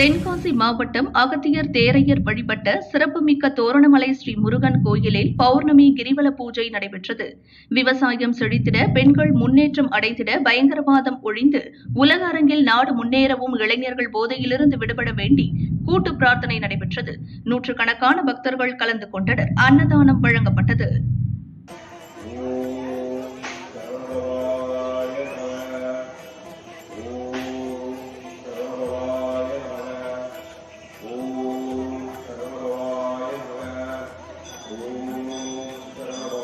தென்காசி மாவட்டம் அகத்தியர் தேரையர் வழிபட்ட சிறப்புமிக்க தோரணமலை ஸ்ரீ முருகன் கோயிலில் பௌர்ணமி கிரிவல பூஜை நடைபெற்றது. விவசாயம் செழித்திட பெண்கள் முன்னேற்றம் அடைந்திட பயங்கரவாதம் ஒழிந்து உலக அரங்கில் நாடு முன்னேறவும் இளைஞர்கள் போதையிலிருந்து விடுபட வேண்டி கூட்டு பிரார்த்தனை நடைபெற்றது. நூற்றுக்கணக்கான பக்தர்கள் கலந்து கொண்டனர். அன்னதானம் வழங்கப்பட்டது. Thank uh, you.